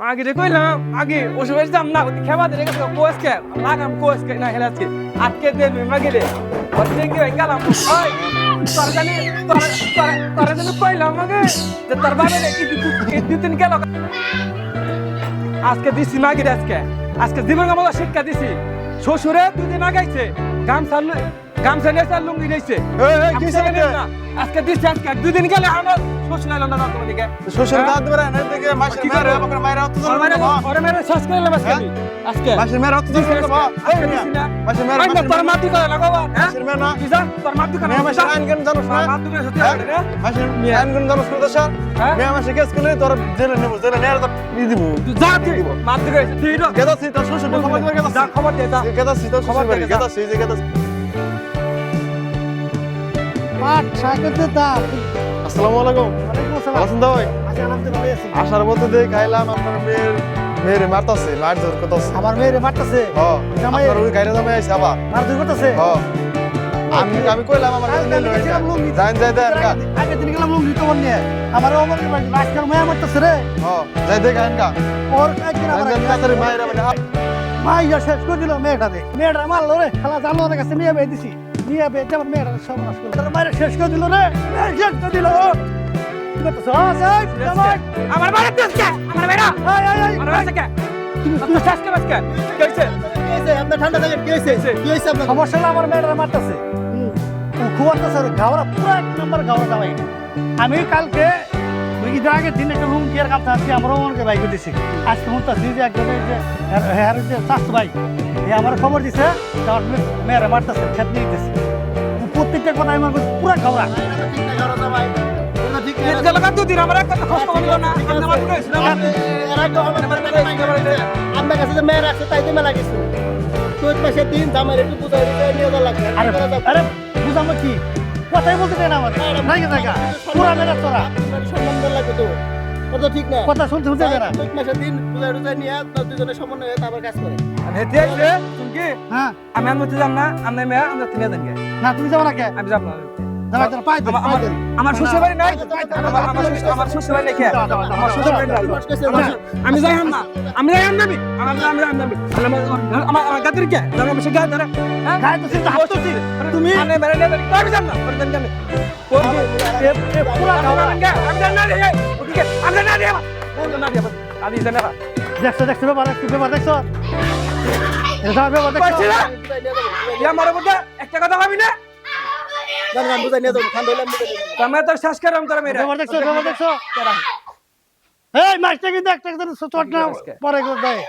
মাগে রে কইলাম, আগে ওসব যাম না ওই খেবা দে গেছে কোস কে লাগাম কোস কে না হেলাছি আজকে। দে মে মাগে রে ওতে কি হই গেলাম। ওই, তোর জানি, তোর তোর জানি কইলাম মাগে যে তোর বাবে কি কি দিন গেল। আজকে দিছি মাগে রে আজকে। আজকে জীবন আমাকে শিক্ষা দিছি। শ্বশুরে দুদিন আগাইছে লু- গামছা নিয়েছে আর লুঙ্গি নিয়েছে আজকে? না, আজকে দুদিন গেলে আমার শ্বশুর আইলাম না তোমার দিকে শ্বশুর হ্যাঁ? দাঁত বেড়ে না দেখে মাসের কি মেয়ের করব? আমাকে মায়ের হত্যা ওর মেরে ওর মেরে শেষ করে এলাম আজকে আমি। আজকে মাসের মেয়ের। আজকে দিছি না। মাসের মেয়ের না, তোর করে লাগাবো, হ্যাঁ? মাসের না কি যা? তোর মাতৃ করে মেয়ে লাগাবো, আইন কেন জানোস না তোর করে সত্যি হ্যাঁ? করে, হ্যাঁ? মাসের মেয়ে। আইন কেন জানোস না দেশা হ্যাঁ? মেয়ে মাসে কেস তোর জেলে নেব জেলে নেওয়ার তো ই দিব যা তুই, মাতৃ করে, তুই রো। গেদাছি তোর শ্বশুর খবর দিবে যা, খবর দে, যা। গেদাছি তোর খবর দে, যা। যে গেদাছি পাট শাকের যে দাম আসসালামু আলাইকুম। আছেন দা ভাই আসার পথে দিয়ে খাইলাম আপনার মেয়ের মেয়ের মারতাছে মার ধর করতাছে। আমার মেয়েরে মারতেছে? হ্যাঁ? আপনার ওই গাড়ি দামে আইছে আবার। মার করতেছে? হ্যাঁ আমি আমি কইলাম আমার কাছে নিয়ে লই যাই যাই দেন কা আগে দিন গেলাম লুঙ্গি তোমার নিয়ে। আমার অমর আজকাল মেয়ে মারতেছে রে। হ্যাঁ যাই দেখ আইন কা ওর একদিন আমার আমি তাড়াতাড়ি মানে মাইয়া শেষ করে দিল মেয়েটা দে মেয়েটা মারলো রে খেলা জানো ওদের কাছে নিয়ে বেয়ে দিছি। নিয়ে আমার মেয়েটা করল তার মায়ের শেষ করে দিল রে। শেষ করে দিল। আমার আমার কে? ঠান্ডা কি কি আপনার? সমস্যা আমার মারতেছে। খুব পুরো এক নম্বর আমি কালকে ঈদের আগের দিন একটা রুম কেয়ার কাপটা আছি আমার মনকে বাইক দিছি। আজকে মন তো যে একজনে যে হ্যাঁ যে স্বাস্থ্য ভাই এ আমার খবর দিছে মেয়েরা মারতেছে খেত নিয়ে দিতেছে প্রত্যেকটা কথা আমার পুরো খবর আমার কাছে যে মেয়ের আছে তাই তো মেলা কিছু চৈত মাসের দিন জামাই একটু বুঝাই দিতে নিয়ে যাওয়া লাগবে আরে বুঝামো কি? কথাই বলতে দেয় না আমার পুরা মেয়েরা তোরা ঠিক না? কথা শুনতে শুনতে না চৈত মাসের দিন নিয়ে আপনার দুজনের সমন্বয় তারপর কাজ করে। আমি তুমি কি? হ্যাঁ। আমি যাম না আমি মেয়ে আমরা তুমি যান না তুমি যাব না কে? আমি যাব না। জামাই তোর পাই দিন আমার- পাই আমার- দিন আমার শ্বশুর বাড়ি নাই আমার আমার শ্বশুর- বাড়ি নাই আমার শ্বশুর বাড়ি নাই। আমি যাই না। আমি যাই না আমি। আমি আমি আমি আমি আমার আমার আমার গাদির কে? ধরে আমি সে গাদ ধরে। হ্যাঁ? তো চিন্তা হাত তো চিন তুমি আমি মেরে নেবে আমি যাব না। ওর দেন কেন কোন এ এ পুরা গাওয়া আমি জান না রে। ওকে আমি না রে না রে আমি জান না দেখছ দেখছ ব্যাপার একটু ব্যাপার দেখছ। এটা ব্যাপার দেখছ। পাচ্ছি না। ইয়া মারে একটা কথা ভাবি না? জান বুঝাই নিয়ে যাব ঠান্ডা হলে আমি তো শেষ করলাম তোর মেরে ব্যাপার দেখছ ব্যাপার দেখছ এই মাছটা কিন্তু একটা চট না পরে দেয়।